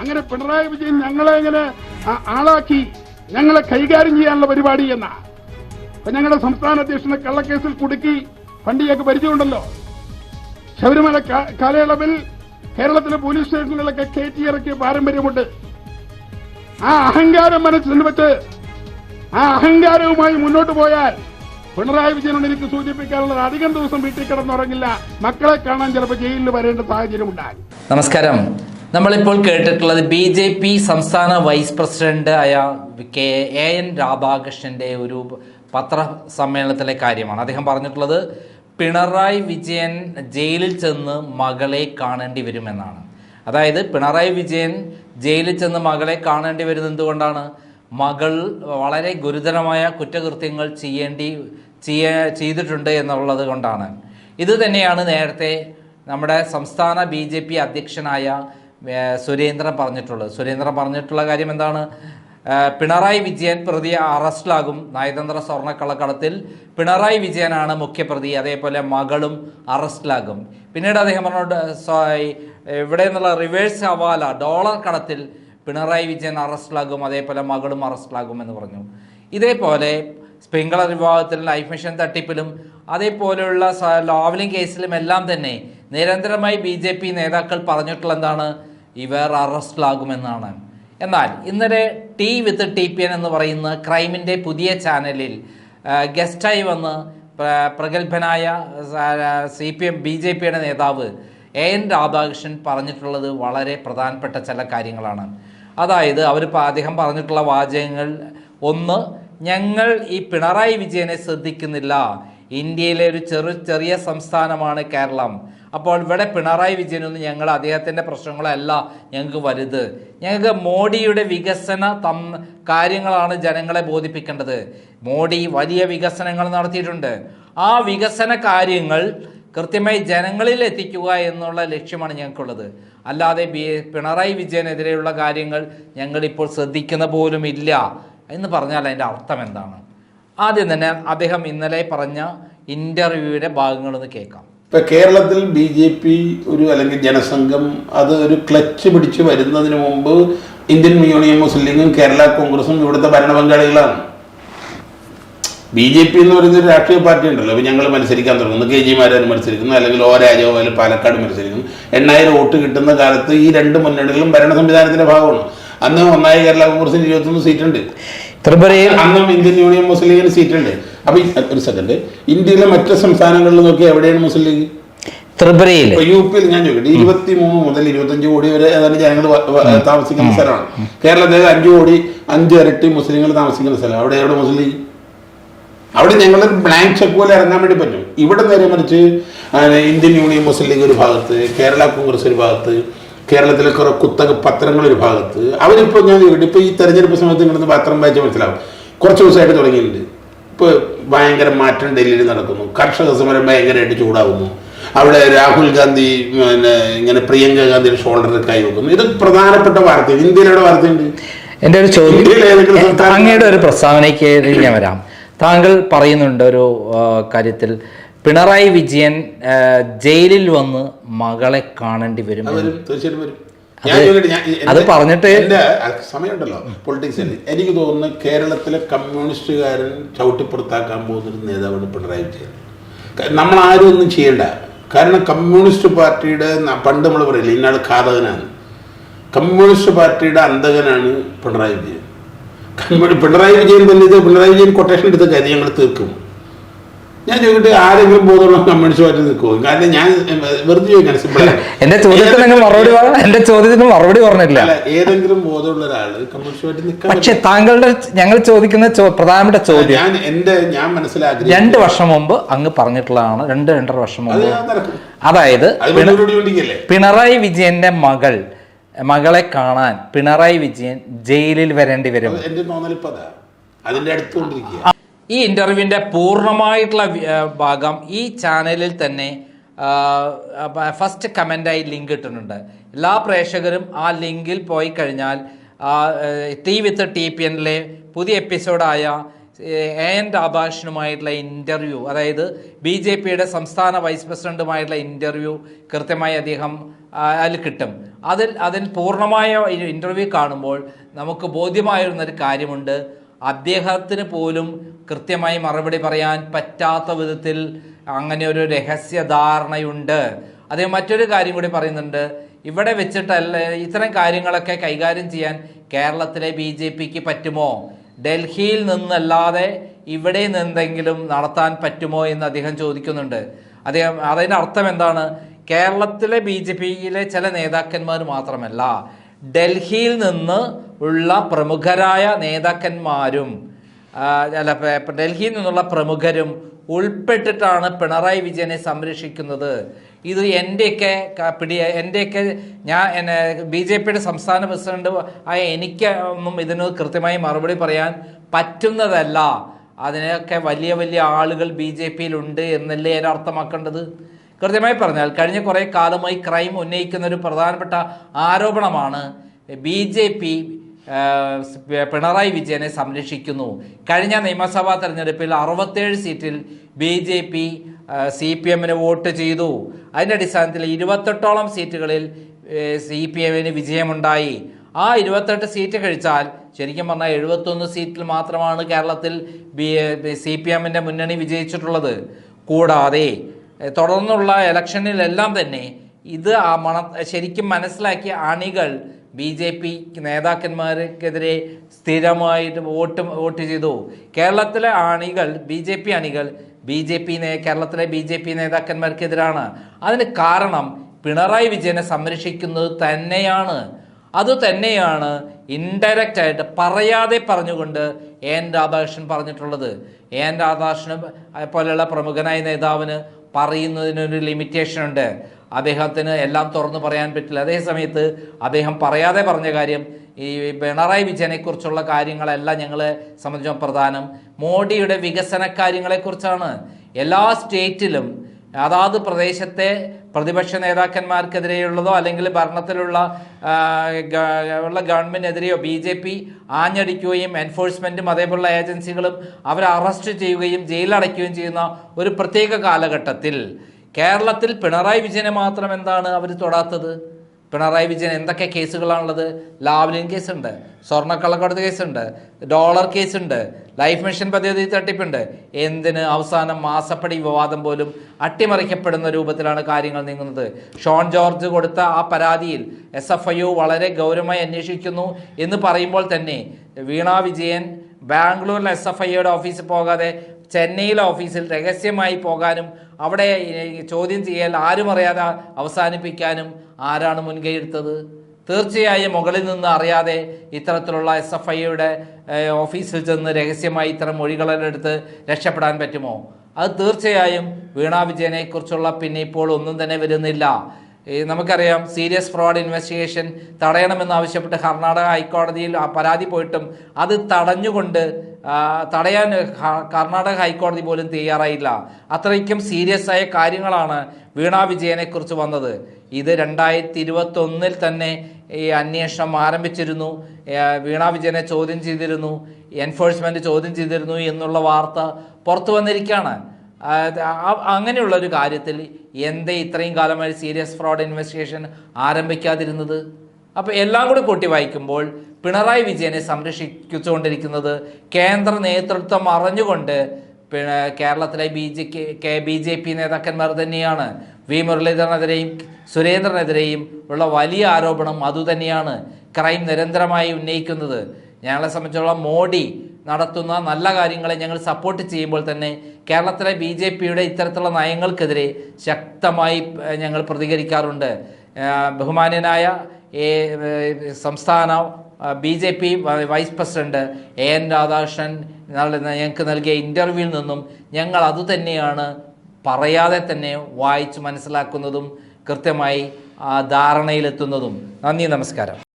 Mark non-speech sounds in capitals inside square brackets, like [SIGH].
അങ്ങനെ പിണറായി വിജയൻ ഞങ്ങളെ ഇങ്ങനെ ആളാക്കി ഞങ്ങളെ കൈകാര്യം ചെയ്യാനുള്ള പരിപാടി എന്നാ. അപ്പൊ ഞങ്ങളുടെ സംസ്ഥാന അധ്യക്ഷനെ കള്ളക്കേസിൽ കുടുക്കി പണ്ടിയൊക്കെ പരിചയമുണ്ടല്ലോ. ശബരിമല കാലയളവിൽ കേരളത്തിലെ പോലീസ് സ്റ്റേഷനുകളിലൊക്കെ കയറ്റിയിറക്കിയ പാരമ്പര്യമുണ്ട്. ആ അഹങ്കാരം മനസ്സിൽ വെച്ച് ആ അഹങ്കാരവുമായി മുന്നോട്ട് പോയാൽ പിണറായി വിജയനോട് എനിക്ക് സൂചിപ്പിക്കാനുള്ളത് അധികം ദിവസം വീട്ടിൽ കിടന്നുറങ്ങില്ല. മക്കളെ കാണാൻ ചിലപ്പോൾ ജയിലിൽ വരേണ്ട സാഹചര്യം ഉണ്ടായി നമസ്കാരം. നമ്മളിപ്പോൾ കേട്ടിട്ടുള്ളത് ബി ജെ പി സംസ്ഥാന വൈസ് പ്രസിഡന്റ് ആയ കെ എ എൻ രാധാകൃഷ്ണന്റെ ഒരു പത്രസമ്മേളനത്തിലെ കാര്യമാണ്. അദ്ദേഹം പറഞ്ഞിട്ടുള്ളത് പിണറായി വിജയൻ ജയിലിൽ ചെന്ന് മകളെ കാണേണ്ടി വരുമെന്നാണ്. അതായത് പിണറായി വിജയൻ ജയിലിൽ ചെന്ന് മകളെ കാണേണ്ടി വരുന്നത് എന്തുകൊണ്ടാണ്? മകൾ വളരെ ഗുരുതരമായ കുറ്റകൃത്യങ്ങൾ ചെയ്യേണ്ടി ചെയ്യ ചെയ്തിട്ടുണ്ട് എന്നുള്ളത് കൊണ്ടാണ്. ഇത് തന്നെയാണ് നേരത്തെ നമ്മുടെ സംസ്ഥാന ബി ജെ പി അധ്യക്ഷനായ സുരേന്ദ്രൻ പറഞ്ഞിട്ടുള്ളത്. സുരേന്ദ്രൻ പറഞ്ഞിട്ടുള്ള കാര്യം എന്താണ്? പിണറായി വിജയൻ പ്രതി അറസ്റ്റിലാകും. നയതന്ത്ര സ്വർണക്കള്ളക്കടത്തിൽ പിണറായി വിജയനാണ് മുഖ്യപ്രതി. അതേപോലെ മകളും അറസ്റ്റിലാകും. പിന്നീട് അദ്ദേഹം പറഞ്ഞു സ്വ- ഇവിടെ നിന്നുള്ള റിവേഴ്സ് ഹവാല ഡോളർ കടത്തിൽ പിണറായി വിജയൻ അറസ്റ്റിലാകും. അതേപോലെ മകളും അറസ്റ്റിലാകും എന്ന് പറഞ്ഞു. ഇതേപോലെ സ്പ്രിംഗ്ലർ വിഭാഗത്തിലും ലൈഫ് മിഷൻ തട്ടിപ്പിലും അതേപോലെയുള്ള ലാവലിംഗ് കേസിലും എല്ലാം തന്നെ നിരന്തരമായി ബി ജെ പി നേതാക്കൾ പറഞ്ഞിട്ടുള്ള എന്താണ് ഇവർ അറസ്റ്റിലാകുമെന്നാണ്. എന്നാൽ ഇന്നലെ T with T P N എന്ന് പറയുന്ന ക്രൈമിന്റെ പുതിയ ചാനലിൽ ഗസ്റ്റായി വന്ന് പ്ര- പ്രഗത്ഭനായ C P M B J പിയുടെ നേതാവ് എ എൻ രാധാകൃഷ്ണൻ പറഞ്ഞിട്ടുള്ളത് വളരെ പ്രധാനപ്പെട്ട ചില കാര്യങ്ങളാണ്. അതായത് അവർ അദ്ദേഹം പറഞ്ഞിട്ടുള്ള വാചകങ്ങൾ ഒന്ന് ഞങ്ങൾ ഈ പിണറായി വിജയനെ ശ്രദ്ധിക്കുന്നില്ല. ഇന്ത്യയിലെ ഒരു ചെറു ചെറിയ സംസ്ഥാനമാണ് കേരളം. അപ്പോൾ ഇവിടെ പിണറായി വിജയനൊന്നും ഞങ്ങൾ അദ്ദേഹത്തിന്റെ പ്രശ്നങ്ങളല്ല ഞങ്ങൾക്ക് വലുത്. ഞങ്ങൾക്ക് മോഡിയുടെ വികസന തം കാര്യങ്ങളാണ് ജനങ്ങളെ ബോധിപ്പിക്കേണ്ടത്. മോഡി വലിയ വികസനങ്ങൾ നടത്തിയിട്ടുണ്ട്. ആ വികസന കാര്യങ്ങൾ കൃത്യമായി ജനങ്ങളിൽ എത്തിക്കുക എന്നുള്ള ലക്ഷ്യമാണ് ഞങ്ങൾക്കുള്ളത്. അല്ലാതെ ബി പിണറായി വിജയനെതിരെയുള്ള കാര്യങ്ങൾ ഞങ്ങളിപ്പോൾ ശ്രദ്ധിക്കുന്ന പോലും ഇല്ല എന്ന് പറഞ്ഞാൽ അതിന്റെ അർത്ഥം എന്താണ്? ആദ്യം തന്നെ അദ്ദേഹം ഇന്നലെ പറഞ്ഞ ഇന്റർവ്യൂവിന്റെ ഭാഗങ്ങളൊന്ന് കേൾക്കാം. ഇപ്പൊ കേരളത്തിൽ ബി ജെ പി ഒരു അല്ലെങ്കിൽ ജനസംഘം അത് ഒരു ക്ലച്ച് പിടിച്ച് വരുന്നതിന് മുമ്പ് ഇന്ത്യൻ യൂണിയൻ മുസ്ലിം ലീഗും കേരള കോൺഗ്രസും ഇവിടുത്തെ ഭരണ പങ്കാളികളാണ് ബി ജെ പി എന്ന് പറയുന്ന ഒരു രാഷ്ട്രീയ പാർട്ടി ഉണ്ടല്ലോ. അപ്പൊ ഞങ്ങൾ മത്സരിക്കാൻ തുടങ്ങുന്നു. കെ ജി മാരാർ മത്സരിക്കുന്നു അല്ലെങ്കിൽ ഓ രാജഗോപാൽ പാലക്കാട് മത്സരിക്കുന്നു. എണ്ണായിരം വോട്ട് കിട്ടുന്ന കാലത്ത് ഈ രണ്ട് മുന്നണികളും ഭരണ സംവിധാനത്തിന്റെ ഭാഗമാണ്. അന്ന് ഒന്നായി കേരള കോൺഗ്രസിന് ഇരുപത്തൊന്ന് സീറ്റുണ്ട്. ഉണ്ട് അന്നും ഇന്ത്യൻ യൂണിയൻ മുസ്ലിം ലീഗിന് സീറ്റുണ്ട്. അപ്പൊ ഒരു സെക്കൻഡ് ഇന്ത്യയിലെ മറ്റ് സംസ്ഥാനങ്ങളിൽ നോക്കി എവിടെയാണ് മുസ്ലിം ലീഗ്? ത്രിപുരയിൽ യു പിയിൽ ഞാൻ ചോദിക്കട്ടെ ഇരുപത്തി മൂന്ന് മുതൽ ഇരുപത്തഞ്ച് കോടി വരെ ഏതാണ്ട് ജനങ്ങൾ താമസിക്കുന്ന സ്ഥലമാണ്. കേരളത്തിൽ അഞ്ചു കോടി അഞ്ച് ഇരട്ടി മുസ്ലിങ്ങൾ താമസിക്കുന്ന സ്ഥലം അവിടെ എവിടെ മുസ്ലിം ലീഗ്? അവിടെ ഞങ്ങൾ ബ്ലാങ്ക് ചെക്ക് പോലെ ഇറങ്ങാൻ വേണ്ടി പറ്റും. ഇവിടെ നേരെ മറിച്ച് ഇന്ത്യൻ യൂണിയൻ മുസ്ലിം ലീഗ് ഒരു ഭാഗത്ത് കേരള കോൺഗ്രസ് ഒരു ഭാഗത്ത് കേരളത്തിലെ കുറെ കുത്തക പത്രങ്ങൾ ഒരു ഭാഗത്ത്. അവരിപ്പോൾ ഞാൻ ചോദിക്കട്ടെ ഇപ്പോൾ ഈ തെരഞ്ഞെടുപ്പ് സമയത്ത് നിങ്ങളൊന്ന് പത്രം വായിച്ചാൽ മനസ്സിലാവും. കുറച്ച് ദിവസമായിട്ട് തുടങ്ങിയിട്ടുണ്ട്. ഇപ്പോൾ ഭയങ്കര മാറ്റം ഡൽഹിയിൽ നടക്കുന്നു. കർഷക സമരം ഭയങ്കരമായിട്ട് ചൂടാകുന്നു അവിടെ രാഹുൽ ഗാന്ധി പിന്നെ ഇങ്ങനെ പ്രിയങ്ക ഗാന്ധിയുടെ ഷോൾഡറിൽ കൈ വെക്കുന്നു. ഇത് പ്രധാനപ്പെട്ട വാർത്ത. ഇന്ത്യയിലൂടെ വാർത്തയുണ്ട്? എന്റെ ഒരു ചോദ്യം. അങ്ങയുടെ ഒരു പ്രസ്താവനയ്ക്ക് ഞാൻ വരാം. താങ്കൾ പറയുന്നുണ്ട് ഒരു കാര്യത്തിൽ. പിണറായി വിജയൻ ജയിലിൽ വന്ന് മകളെ കാണേണ്ടി വരും തീർച്ചയായിട്ടും വരും. അത്. പറഞ്ഞിട്ട് എന്റെ സമയമുണ്ടല്ലോ പൊളിറ്റിക്സിൽ എനിക്ക് തോന്നുന്നു കേരളത്തിലെ കമ്മ്യൂണിസ്റ്റുകാരൻ ചവിട്ടിപ്പുറത്താക്കാൻ പോകുന്നൊരു നേതാവാണ് പിണറായി വിജയൻ. നമ്മൾ ആരും ഒന്നും ചെയ്യണ്ട. കാരണം കമ്മ്യൂണിസ്റ്റ് പാർട്ടിയുടെ പണ്ട് നമ്മൾ പറയില്ല ഇന്നാൾ ഘാതകനാണ്. കമ്മ്യൂണിസ്റ്റ് പാർട്ടിയുടെ അന്തകനാണ് പിണറായി വിജയൻ. പിണറായി വിജയൻ തന്നെ ഇത് പിണറായി വിജയൻ കൊട്ടേഷൻ എടുത്ത കാര്യം ഞങ്ങൾ തീർക്കും. ഞാൻ ചോദിക്കട്ടെ ആരെങ്കിലും ബോധമുള്ള കമ്മ്യൂണിസ്റ്റ് പാർട്ടി നിൽക്കുമോ കാരണം ഞാൻ വെറുതെ ചോദിക്കാൻ സിമ്പിളാണ് [LAUGHS] എന്റെ ചോദ്യത്തിന് മറുപടി എന്റെ ചോദ്യത്തിന് മറുപടി പറഞ്ഞില്ല ഏതെങ്കിലും ബോധമുള്ള ഒരാൾ കമ്മ്യൂണിസ്റ്റ് പാർട്ടി നിൽക്കാൻ പക്ഷെ താങ്കളുടെ ഞങ്ങൾ ചോദിക്കുന്ന പ്രധാനപ്പെട്ട ചോദ്യം ഞാൻ എന്റെ ഞാൻ മനസ്സിലാക്കി രണ്ട് വർഷം മുമ്പ് അങ്ങ് പറഞ്ഞിട്ടുള്ളതാണ്. രണ്ട് രണ്ടര വർഷം മുമ്പ്. അതായത് പിണറായി വിജയന്റെ മകൾ മകളെ കാണാൻ പിണറായി വിജയൻ ജയിലിൽ വരേണ്ടി വരും. എന്റെ തോന്നലിപ്പതാ അതിന്റെ അടുത്തുകൊണ്ടിരിക്കുക ഈ ഇന്റർവ്യൂവിന്റെ പൂർണമായിട്ടുള്ള ഭാഗം ഈ ചാനലിൽ തന്നെ ഫസ്റ്റ് കമന്റായി ലിങ്ക് ഇട്ടിട്ടുണ്ട്. എല്ലാ പ്രേക്ഷകരും ആ ലിങ്കിൽ പോയി കഴിഞ്ഞാൽ ടി വിത്ത് ടി പി എന്നിലെ പുതിയ എപ്പിസോഡായ എ എൻ രാധാകൃഷ്ണനുമായിട്ടുള്ള ഇന്റർവ്യൂ അതായത് ബി ജെ പിയുടെ സംസ്ഥാന വൈസ് പ്രസിഡന്റുമായിട്ടുള്ള ഇന്റർവ്യൂ കൃത്യമായി അദ്ദേഹം അതിൽ കിട്ടും. അതിൽ അതിൽ പൂർണമായ ഇന്റർവ്യൂ കാണുമ്പോൾ നമുക്ക് ബോധ്യമായിരുന്നൊരു കാര്യമുണ്ട്. അദ്ദേഹത്തിന് പോലും കൃത്യമായി മറുപടി പറയാൻ പറ്റാത്ത വിധത്തിൽ അങ്ങനെ ഒരു രഹസ്യ ധാരണയുണ്ട് അദ്ദേഹം മറ്റൊരു കാര്യം കൂടി പറയുന്നുണ്ട്. ഇവിടെ വെച്ചിട്ടല്ല ഇത്തരം കാര്യങ്ങളൊക്കെ കൈകാര്യം ചെയ്യാൻ കേരളത്തിലെ ബി ജെ പിക്ക് പറ്റുമോ? ഡൽഹിയിൽ നിന്നല്ലാതെ ഇവിടെ നിന്നെങ്കിലും നടത്താൻ പറ്റുമോ എന്ന് അദ്ദേഹം ചോദിക്കുന്നുണ്ട്. അദ്ദേഹം അതിന്റെ അർത്ഥം എന്താണ്? കേരളത്തിലെ ബി ജെ പിയിലെ ചില നേതാക്കന്മാർ മാത്രമല്ല ഡൽഹിയിൽ നിന്ന് ഉള്ള പ്രമുഖരായ നേതാക്കന്മാരും അല്ല ഡൽഹിയിൽ നിന്നുള്ള പ്രമുഖരും ഉൾപ്പെട്ടിട്ടാണ് പിണറായി വിജയനെ സംരക്ഷിക്കുന്നത്. ഇത് എന്റെയൊക്കെ പിടിയ പിടി എന്റെയൊക്കെ ഞാൻ എന്നെ ബി ജെ പിയുടെ സംസ്ഥാന പ്രസിഡന്റ് ആയ എനിക്ക് ഒന്നും ഇതിന് കൃത്യമായി മറുപടി പറയാൻ പറ്റുന്നതല്ല. അതിനൊക്കെ വലിയ വലിയ ആളുകൾ ബി ജെ പിയിലുണ്ട് എന്നല്ലേ ഞാൻ അർത്ഥമാക്കേണ്ടത്? കൃത്യമായി പറഞ്ഞാൽ കഴിഞ്ഞ കുറേ കാലമായി ക്രൈം ഉന്നയിക്കുന്ന ഒരു പ്രധാനപ്പെട്ട ആരോപണമാണ് ബി ജെ പി പിണറായി വിജയനെ സംരക്ഷിക്കുന്നു. കഴിഞ്ഞ നിയമസഭാ തെരഞ്ഞെടുപ്പിൽ അറുപത്തേഴ് സീറ്റിൽ B J P C P എമ്മിന് വോട്ട് ചെയ്തു. അതിന്റെ അടിസ്ഥാനത്തിൽ ഇരുപത്തെട്ടോളം സീറ്റുകളിൽ സി പി എമ്മിന് വിജയമുണ്ടായി. ആ ഇരുപത്തെട്ട് സീറ്റ് കഴിച്ചാൽ ശരിക്കും പറഞ്ഞാൽ എഴുപത്തൊന്ന് സീറ്റിൽ മാത്രമാണ് കേരളത്തിൽ ബി സി പി എമ്മിന്റെ മുന്നണി വിജയിച്ചിട്ടുള്ളത്. കൂടാതെ തുടർന്നുള്ള ഇലക്ഷനിലെല്ലാം തന്നെ ഇത് ആ മണ ശരിക്കും മനസ്സിലാക്കിയ അണികൾ ബി ജെ പി നേതാക്കന്മാർക്കെതിരെ സ്ഥിരമായിട്ട് വോട്ട് വോട്ട് ചെയ്തു. കേരളത്തിലെ അണികൾ ബി ജെ പി അണികൾ ബി ജെ പി കേരളത്തിലെ ബി ജെ പി നേതാക്കന്മാർക്കെതിരാണ്. അതിന് കാരണം പിണറായി വിജയനെ സംരക്ഷിക്കുന്നത് തന്നെയാണ്. അത് തന്നെയാണ് ഇൻഡയറക്റ്റ് ആയിട്ട് പറയാതെ പറഞ്ഞുകൊണ്ട് എൻ. രാധാകൃഷ്ണൻ പറഞ്ഞിട്ടുള്ളത്. എൻ. രാധാകൃഷ്ണൻ പോലെയുള്ള പ്രമുഖനായ നേതാവിന് പറയുന്നതിനൊരു ലിമിറ്റേഷൻ ഉണ്ട്. അദ്ദേഹത്തിന് എല്ലാം തുറന്നു പറയാൻ പറ്റില്ല. അതേ സമയത്ത് അദ്ദേഹം പറയാതെ പറഞ്ഞ കാര്യം ഈ പിണറായി വിജയനെക്കുറിച്ചുള്ള കാര്യങ്ങളെല്ലാം ഞങ്ങളെ സംബന്ധിച്ചും പ്രധാനം. മോഡിയുടെ വികസന കാര്യങ്ങളെക്കുറിച്ചാണ് എല്ലാ സ്റ്റേറ്റിലും അതാത് പ്രദേശത്തെ പ്രതിപക്ഷ നേതാക്കന്മാർക്കെതിരെയുള്ളതോ അല്ലെങ്കിൽ ഭരണത്തിലുള്ള ഉള്ള ഗവൺമെന്റിനെതിരെയോ ബി ജെ പി ആഞ്ഞടിക്കുകയും എൻഫോഴ്സ്മെന്റും അതേപോലുള്ള ഏജൻസികളും അവരെ അറസ്റ്റ് ചെയ്യുകയും ജയിലടയ്ക്കുകയും ചെയ്യുന്ന ഒരു പ്രത്യേക കാലഘട്ടത്തിൽ കേരളത്തിൽ പിണറായി വിജയനെ മാത്രം എന്താണ് അവർ തൊടാത്തത്? പിണറായി വിജയൻ എന്തൊക്കെ കേസുകളാണുള്ളത്? ലാവ്ലിൻ കേസുണ്ട് സ്വർണക്കള്ളക്കടത്ത് കേസുണ്ട് ഡോളർ കേസുണ്ട് ലൈഫ് മിഷൻ പദ്ധതി തട്ടിപ്പുണ്ട്. എന്തിന് അവസാനം മാസപ്പടി വിവാദം പോലും അട്ടിമറിക്കപ്പെടുന്ന രൂപത്തിലാണ് കാര്യങ്ങൾ നീങ്ങുന്നത്? ഷോൺ ജോർജ് കൊടുത്ത ആ പരാതിയിൽ എസ് വളരെ ഗൗരവമായി അന്വേഷിക്കുന്നു എന്ന് പറയുമ്പോൾ തന്നെ വീണാ വിജയൻ ബാംഗ്ലൂരിലെ എസ് എഫ് ഐയുടെ ഓഫീസിൽ പോകാതെ ചെന്നൈയിലെ ഓഫീസിൽ രഹസ്യമായി പോകാനും അവിടെ ചോദ്യം ചെയ്യൽ ആരും അറിയാതെ അവസാനിപ്പിക്കാനും ആരാണ് മുൻകൈയെടുത്തത്? തീർച്ചയായും മുകളിൽ നിന്ന് അറിയാതെ ഇത്തരത്തിലുള്ള എസ് എഫ് ഐയുടെ ഓഫീസിൽ ചെന്ന് രഹസ്യമായി ഇത്തരം മൊഴികളെല്ലാം എടുത്ത് രക്ഷപ്പെടാൻ പറ്റുമോ? അത് തീർച്ചയായും വീണാ വിജയനെക്കുറിച്ചുള്ള പിന്നെ ഇപ്പോൾ ഒന്നും തന്നെ വരുന്നില്ല. നമുക്കറിയാം സീരിയസ് ഫ്രോഡ് ഇൻവെസ്റ്റിഗേഷൻ തടയണമെന്നാവശ്യപ്പെട്ട് കർണാടക ഹൈക്കോടതിയിൽ പരാതി പോയിട്ടും അത് തടഞ്ഞുകൊണ്ട് തടയാൻ കർണാടക ഹൈക്കോടതി പോലും തയ്യാറായില്ല. അത്രയ്ക്കും സീരിയസ് ആയ കാര്യങ്ങളാണ് വീണ വിജയനെക്കുറിച്ച് വന്നത്. ഇത് രണ്ടായിരത്തി ഇരുപത്തൊന്നിൽ തന്നെ ഈ അന്വേഷണം ആരംഭിച്ചിരുന്നു. വീണ വിജയനെ ചോദ്യം ചെയ്തിരുന്നു. എൻഫോഴ്സ്മെന്റ് ചോദ്യം ചെയ്തിരുന്നു എന്നുള്ള വാർത്ത പുറത്തു വന്നിരിക്കുകയാണ്. അങ്ങനെയുള്ള ഒരു കാര്യത്തിൽ എന്തേ ഇത്രയും കാലമായി സീരിയസ് ഫ്രോഡ് ഇൻവെസ്റ്റിഗേഷൻ ആരംഭിക്കാതിരുന്നത്? അപ്പോൾ എല്ലാം കൂടി കൂട്ടി വായിക്കുമ്പോൾ പിണറായി വിജയനെ സംരക്ഷിച്ചുകൊണ്ടിരിക്കുന്നത് കേന്ദ്ര നേതൃത്വം അറിഞ്ഞുകൊണ്ട് പിന്നെ കേരളത്തിലെ B J K B J P നേതാക്കന്മാർ തന്നെയാണ്. വി മുരളീധരനെതിരെയും സുരേന്ദ്രനെതിരെയും ഉള്ള വലിയ ആരോപണം അതുതന്നെയാണ്. ക്രൈം നിരന്തരമായി ഉന്നയിക്കുന്നത്. ഞങ്ങളെ സംബന്ധിച്ചോളം മോഡി നടത്തുന്ന നല്ല കാര്യങ്ങളെ ഞങ്ങൾ സപ്പോർട്ട് ചെയ്യുമ്പോൾ തന്നെ കേരളത്തിലെ ബി ജെ പിയുടെ ഇത്തരത്തിലുള്ള നയങ്ങൾക്കെതിരെ ശക്തമായി ഞങ്ങൾ പ്രതികരിക്കാറുണ്ട്. ബഹുമാനനായ സംസ്ഥാന B J P vice president A N Radhakrishnan ഞങ്ങൾക്ക് നൽകിയ ഇന്റർവ്യൂവിൽ നിന്നും ഞങ്ങൾ അതുതന്നെയാണ് പറയാതെ തന്നെ വായിച്ച് മനസ്സിലാക്കുന്നതും കൃത്യമായി ധാരണയിലെത്തുന്നതും. നന്ദി നമസ്കാരം.